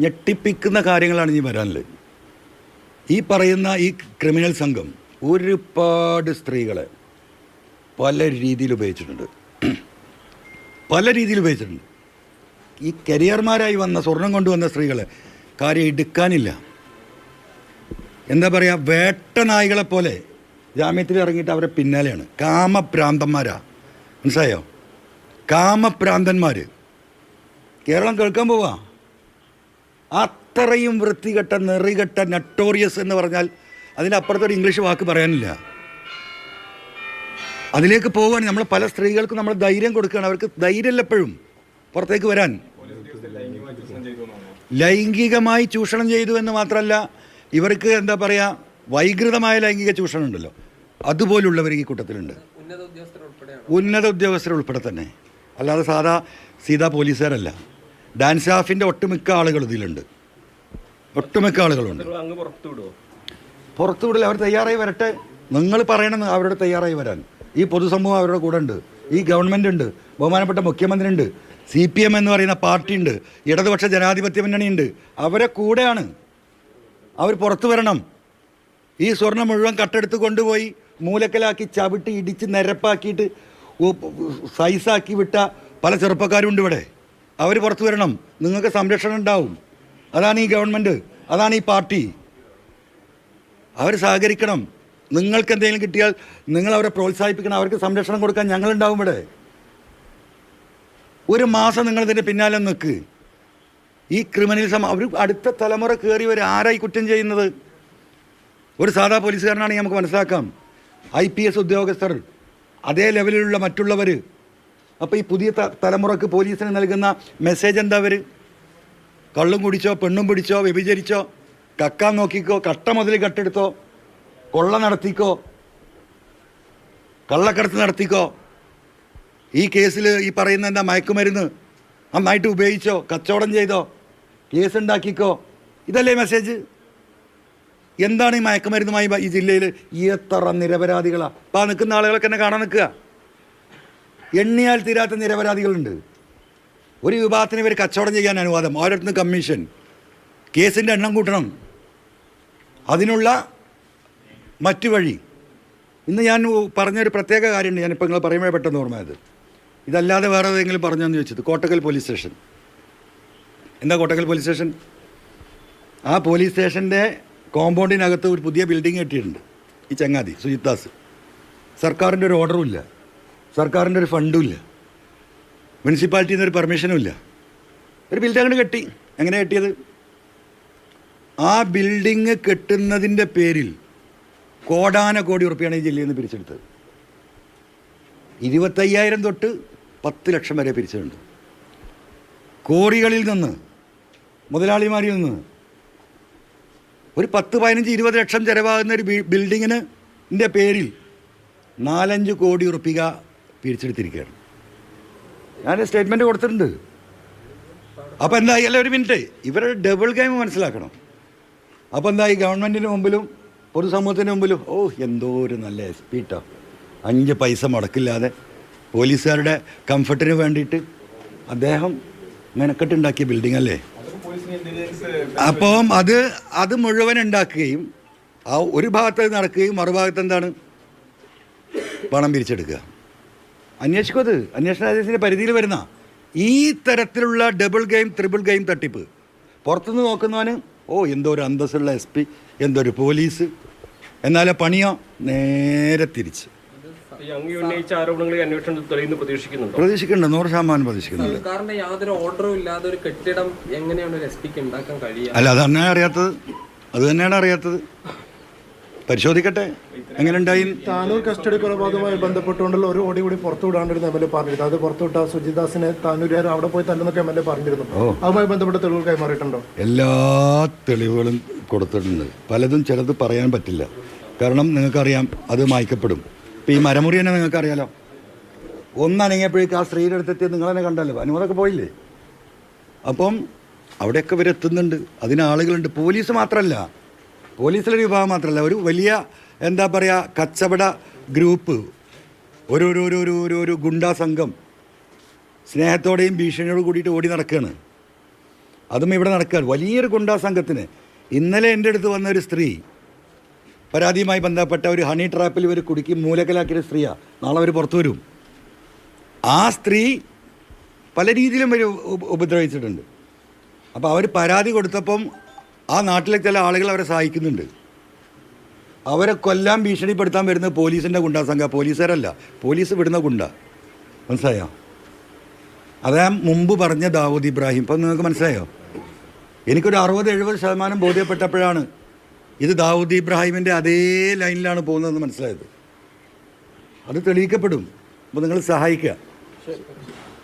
ഞെട്ടിപ്പിക്കുന്ന കാര്യങ്ങളാണ് ഇനി വരാനുള്ളത്. ഈ പറയുന്ന ഈ ക്രിമിനൽ സംഘം ഒരുപാട് സ്ത്രീകളെ പല രീതിയിൽ ഉപയോഗിച്ചിട്ടുണ്ട്. പല രീതിയിൽ ഉപയോഗിച്ചിട്ടുണ്ട്. ഈ കരിയർമാരായി വന്ന സ്വർണം കൊണ്ടുവന്ന സ്ത്രീകളെ കാര്യം എടുക്കാനില്ല. എന്താ പറയുക വേട്ടനായികളെ പോലെ ജാമ്യത്തിൽ ഇറങ്ങിയിട്ട് അവരെ പിന്നാലെയാണ്. കാമഭ്രാന്തന്മാരാ. മനസ്സിലായോ? കാമഭ്രാന്തന്മാർ കേരളം കേൾക്കാൻ പോവാ. അത്രയും വൃത്തികെട്ട നെറികെട്ട നട്ടോറിയസ് എന്ന് പറഞ്ഞാൽ അതിനപ്പുറത്തൊരു ഇംഗ്ലീഷ് വാക്ക് പറയാനില്ല. അതിലേക്ക് പോകാൻ നമ്മൾ പല സ്ത്രീകൾക്കും നമ്മൾ ധൈര്യം കൊടുക്കുകയാണ്. അവർക്ക് ധൈര്യമില്ല എപ്പോഴും പുറത്തേക്ക് വരാൻ. ലൈംഗികമായി ചൂഷണം ചെയ്തു എന്ന് മാത്രമല്ല ഇവർക്ക് എന്താ പറയുക വൈകൃതമായ ലൈംഗിക ചൂഷണം ഉണ്ടല്ലോ. അതുപോലുള്ളവർ ഈ കൂട്ടത്തിലുണ്ട്. ഉന്നത ഉദ്യോഗസ്ഥർ ഉൾപ്പെടെ തന്നെ. അല്ലാതെ സാധാ സീതാ പോലീസുകാരല്ല. ഡാൻസ് സ്റ്റാഫിന്റെ ഒട്ടുമിക്ക ആളുകൾ ഇതിലുണ്ട്. ഒട്ടുമിക്ക ആളുകളുണ്ട്. പുറത്തുവിടില്ല അവർ തയ്യാറായി വരട്ടെ. നിങ്ങൾ പറയണം അവരോട് തയ്യാറായി വരാൻ. ഈ പൊതുസമൂഹം അവരുടെ കൂടെ ഉണ്ട്. ഈ ഗവൺമെന്റ് ഉണ്ട്. ബഹുമാനപ്പെട്ട മുഖ്യമന്ത്രി ഉണ്ട്. സി പി എം എന്ന് പറയുന്ന പാർട്ടി ഉണ്ട്. ഇടതുപക്ഷ ജനാധിപത്യ മുന്നണി ഉണ്ട്. അവരെ കൂടെയാണ്. അവർ പുറത്തു വരണം. ഈ സ്വർണം മുഴുവൻ കട്ടെടുത്ത് കൊണ്ടുപോയി മൂലക്കലാക്കി ചവിട്ടി ഇടിച്ച് നിരപ്പാക്കിയിട്ട് സൈസാക്കി വിട്ട പല ചെറുപ്പക്കാരും ഉണ്ട് ഇവിടെ. അവർ പുറത്തു വരണം. നിങ്ങൾക്ക് സംരക്ഷണം ഉണ്ടാവും. അതാണ് ഈ ഗവൺമെന്റ് അതാണ് ഈ പാർട്ടി. അവർ സഹകരിക്കണം. നിങ്ങൾക്ക് എന്തെങ്കിലും കിട്ടിയാൽ നിങ്ങൾ അവരെ പ്രോത്സാഹിപ്പിക്കണം. അവർക്ക് സംരക്ഷണം കൊടുക്കാൻ ഞങ്ങളുണ്ടാവും ഇവിടെ. ഒരു മാസം നിങ്ങൾ ഇതിന്റെ പിന്നാലെ നിൽക്ക് ഈ ക്രിമിനലിസം അവർ അടുത്ത തലമുറ കയറി ഒരു ആരായി കുറ്റം ചെയ്യുന്നത്? ഒരു സാധാ പോലീസുകാരനാണെങ്കിൽ നമുക്ക് മനസ്സിലാക്കാം. ഐ പി എസ് ഉദ്യോഗസ്ഥർ. അതേ ലെവലിലുള്ള മറ്റുള്ളവർ അപ്പോൾ ഈ പുതിയ തലമുറയ്ക്ക് പോലീസിന് നൽകുന്ന മെസ്സേജ് എന്താ അവർ കള്ളും കുടിച്ചോ പെണ്ണും പിടിച്ചോ വ്യഭിചരിച്ചോ കക്കാൻ നോക്കിക്കോ കട്ട മുതൽ കട്ടെടുത്തോ കൊള്ള നടത്തിക്കോ കള്ളക്കടത്ത് നടത്തിക്കോ ഈ കേസിൽ ഈ പറയുന്ന എന്താ മയക്കുമരുന്ന് നന്നായിട്ട് ഉപയോഗിച്ചോ കച്ചവടം ചെയ്തോ കേസ് ഉണ്ടാക്കിക്കോ ഇതല്ലേ മെസ്സേജ് എന്താണ് ഈ മയക്കുമരുന്നുമായി ഈ ജില്ലയിൽ എത്ര നിരപരാധികളാണ് അപ്പോൾ നിൽക്കുന്ന ആളുകളൊക്കെ എന്നെ കാണാൻ നിൽക്കുക. എണ്ണിയാൽ തീരാത്ത നിരപരാധികളുണ്ട്. ഒരു വിഭാഗത്തിന് ഇവർ കച്ചവടം ചെയ്യാൻ അനുവാദം. ഓരോരുത്തർ കമ്മീഷൻ? കേസിന്റെ എണ്ണം കൂട്ടണം. അതിനുള്ള മറ്റു വഴി. ഇന്ന് ഞാൻ പറഞ്ഞൊരു പ്രത്യേക കാര്യമുണ്ട്. ഞാനിപ്പോൾ നിങ്ങൾ പറയുമ്പോൾ പെട്ടെന്ന് ഓർമ്മയത് ഇതല്ലാതെ വേറെ ഏതെങ്കിലും പറഞ്ഞെന്ന് ചോദിച്ചത്. Kottakkal police station. എന്താ കോട്ടക്കൽ പോലീസ് സ്റ്റേഷൻ? ആ പോലീസ് സ്റ്റേഷന്റെ കോമ്പൗണ്ടിനകത്ത് ഒരു പുതിയ ബിൽഡിംഗ് കെട്ടിയിട്ടുണ്ട്. ഈ ചങ്ങാതി സുജിത്താസ് സർക്കാരിന്റെ ഒരു ഓർഡറും ഇല്ല. സർക്കാരിന്റെ ഒരു ഫണ്ടും ഇല്ല. മുനിസിപ്പാലിറ്റിയിൽ നിന്ന് ഒരു പെർമിഷനും ഇല്ല. ഒരു ബിൽഡിംഗ് അങ്ങോട്ട് കെട്ടി. എങ്ങനെ കെട്ടിയത്? ആ ബിൽഡിങ് കെട്ടുന്നതിന്റെ പേരിൽ കോടാന കോടി ഉറുപ്പിയാണ് ഈ ജില്ലയിൽ നിന്ന് പിരിച്ചെടുത്തത്. ഇരുപത്തയ്യായിരം തൊട്ട് പത്ത് ലക്ഷം വരെ പിരിച്ചിട്ടുണ്ട്. കോറികളിൽ നിന്ന് മുതലാളിമാരിൽ നിന്ന് ഒരു പത്ത് പതിനഞ്ച് ഇരുപത് ലക്ഷം ചിലവാകുന്ന ഒരു ബിൽഡിങ്ങിന് പേരിൽ നാലഞ്ച് കോടി ഉറുപ്പിക പിരിച്ചെടുത്തിരിക്കുകയാണ്. ഞാൻ സ്റ്റേറ്റ്മെന്റ് കൊടുത്തിട്ടുണ്ട്. അപ്പോൾ എന്തായി? അല്ല ഒരു മിനിറ്റ് ഇവരുടെ ഡബിൾ ഗെയിം മനസ്സിലാക്കണം. അപ്പോൾ എന്തായി? ഗവൺമെന്റിന് മുമ്പിലും പൊതുസമൂഹത്തിന് മുമ്പിലും ഓ എന്തോ ഒരു നല്ല എസ് പി ട്ടോ. അഞ്ച് പൈസ മുടക്കില്ലാതെ പോലീസുകാരുടെ കംഫർട്ടിന് വേണ്ടിയിട്ട് അദ്ദേഹം മെനക്കെട്ടുണ്ടാക്കിയ ബിൽഡിംഗ് അല്ലേ? അപ്പം അത് അത് മുഴുവൻ ഉണ്ടാക്കുകയും ആ ഒരു ഭാഗത്ത് നടക്കുകയും മറുഭാഗത്ത് എന്താണ്? പണം പിരിച്ചെടുക്കുക. അന്വേഷിക്കും അത്. അന്വേഷണ ഏജൻസിന്റെ പരിധിയിൽ വരുന്ന ഈ തരത്തിലുള്ള ഡബിൾ ഗെയിം ത്രിബിൾ ഗെയിം തട്ടിപ്പ്. പുറത്തുനിന്ന് നോക്കുന്നവന് ഓ എന്തോ ഒരു അന്തസ്സുള്ള എസ് പി എന്തോ ഒരു പോലീസ്. എന്നാലേ പണിയോ? നേരെ തിരിച്ച്. പ്രതീക്ഷിക്കുന്നുണ്ട്? നൂറ് ശതമാനം പ്രതീക്ഷിക്കുന്നുണ്ട്. യാതൊരു ഓർഡറും ഇല്ലാതെ ഒരു കെട്ടിടം എങ്ങനെയാണ് ഒരു എസ് പിക്ക് ഉണ്ടാക്കാൻ കഴിയുക? അല്ല അത് തന്നെയാണ് അറിയാത്തത്. അത് തന്നെയാണ് അറിയാത്തത്. പരിശോധിക്കട്ടെ. എങ്ങനെ ഉണ്ടായി താനൂർ കസ്റ്റഡി കൊലപാതകവുമായി ബന്ധപ്പെട്ടുകൊണ്ടുള്ള ഒരു ഓടി കൂടി പുറത്തു വിടാണ്ടിരുന്ന എം എൽ എ പറഞ്ഞിരുന്നു അത് പുറത്തുവിട്ട സുജിദാസിനെ താനൂരുകാർ അവിടെ പോയി തല്ലെന്നൊക്കെ എം എൽ എ പറഞ്ഞിരുന്നു. അതുമായി ബന്ധപ്പെട്ട തെളിവുകൾ കൈമാറിയിട്ടുണ്ടോ? എല്ലാ തെളിവുകളും കൊടുത്തിട്ടുണ്ട്. പലതും ചിലത് പറയാൻ പറ്റില്ല. കാരണം നിങ്ങൾക്കറിയാം അത് മായ്ക്കപ്പെടും. ഇപ്പം ഈ മരമുറി തന്നെ നിങ്ങൾക്കറിയാലോ? ഒന്നനങ്ങിയപ്പോഴേക്ക് ആ സ്ത്രീയുടെ അടുത്തെത്തിയത് നിങ്ങൾ തന്നെ കണ്ടല്ലോ. അനുമതൊക്കെ പോയില്ലേ? അപ്പം അവിടെയൊക്കെ ഇവരെത്തുന്നുണ്ട്. അതിന് ആളുകളുണ്ട്. പോലീസ് മാത്രമല്ല പോലീസിലെ വിഭാഗം മാത്രമല്ല ഒരു വലിയ എന്താ പറയുക കച്ചവട ഗ്രൂപ്പ് ഒരു ഒരു ഒരു ഒരു ഒരു ഗുണ്ടാ സംഘം സ്നേഹത്തോടെയും ഭീഷണിയോട് കൂടിയിട്ട് ഓടി നടക്കുകയാണ് അതും ഇവിടെ നടക്കുകയാണ് വലിയൊരു ഗുണ്ടാ സംഘത്തിന്. ഇന്നലെ എന്റെ അടുത്ത് വന്ന ഒരു സ്ത്രീ പരാതിയുമായി ബന്ധപ്പെട്ട ഒരു ഹണി ട്രാപ്പിൽ ഇവർ കുടുക്കി മൂലക്കലാക്കിയ സ്ത്രീയാണ് നാളെ അവർ പുറത്തു വരും. ആ സ്ത്രീ പല രീതിയിലും ഒരു ഉപ- ഉപദ്രവിച്ചിട്ടുണ്ട്. അപ്പോൾ അവർ പരാതി കൊടുത്തപ്പം ആ നാട്ടിലെ ചില ആളുകൾ അവരെ സഹായിക്കുന്നുണ്ട്. അവരെ കൊല്ലാൻ ഭീഷണിപ്പെടുത്താൻ വരുന്നത് പോലീസിന്റെ ഗുണ്ടാ സംഘം പോലീസുകാരല്ല. പോലീസ് വിടുന്ന ഗുണ്ട. മനസ്സിലായോ? അതാ മുമ്പ് പറഞ്ഞ ദാവൂദ് ഇബ്രാഹിം. ഇപ്പം നിങ്ങൾക്ക് മനസ്സിലായോ? എനിക്കൊരു അറുപത് എഴുപത് ശതമാനം ബോധ്യപ്പെട്ടപ്പോഴാണ് ഇത് ദാവൂദ് ഇബ്രാഹിമിന്റെ അതേ ലൈനിലാണ് പോകുന്നതെന്ന് മനസ്സിലായത്. അത് തെളിയിക്കപ്പെടും. അപ്പോൾ നിങ്ങൾ സഹായിക്കുക.